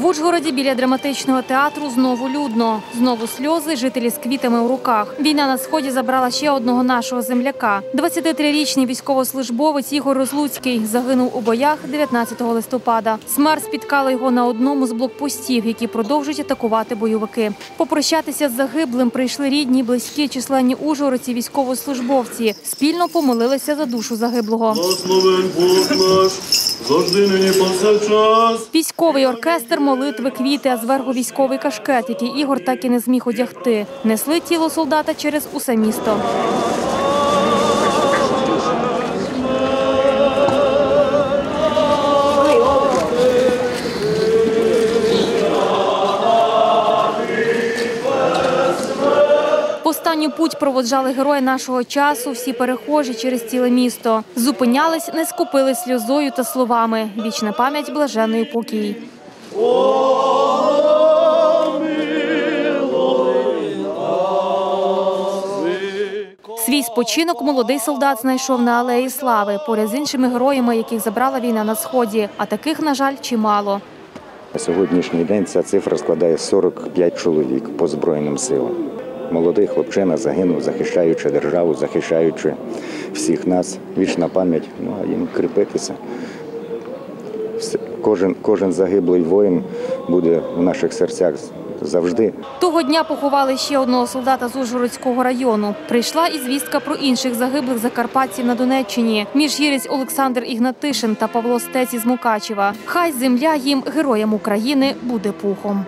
В Ужгороді біля драматичного театру знову людно. Знову сльози, жителі з квітами у руках. Війна на сході забрала ще одного нашого земляка. 23-річний військовослужбовець Ігор Розлуцький загинув у боях 19 листопада. Смерть спіткала його на одному з блокпостів, які продовжують атакувати бойовики. Попрощатися з загиблим прийшли рідні, близькі, численні ужгородці, військовослужбовці. Спільно помолилися за душу загиблого. Благословен Бог наш, завжди нині повсякчас. Військовий оркестр, молитви, квіти, а зверху військовий кашкет, який Ігор так і не зміг одягти. Несли тіло солдата через усе місто. Останню путь проводжали герої нашого часу, всі перехожі через ціле місто. Зупинялись, не скупили сльозою та словами. Вічна пам'ять блаженної покій. Свій спочинок молодий солдат знайшов на алеї слави поряд з іншими героями, яких забрала війна на сході. А таких, на жаль, чимало. На сьогоднішній день ця цифра складає 45 чоловік по Збройним силам. Молодий хлопчина загинув, захищаючи державу, захищаючи всіх нас. Вічна пам'ять, ну а їм кріпитися. Кожен, кожен загиблий воїн буде в наших серцях завжди. Того дня поховали ще одного солдата з Ужгородського району. Прийшла і звістка про інших загиблих закарпатців на Донеччині. Міжгірець Олександр Ігнатишин та Павло Стець із Мукачева. Хай земля їм, героям України, буде пухом.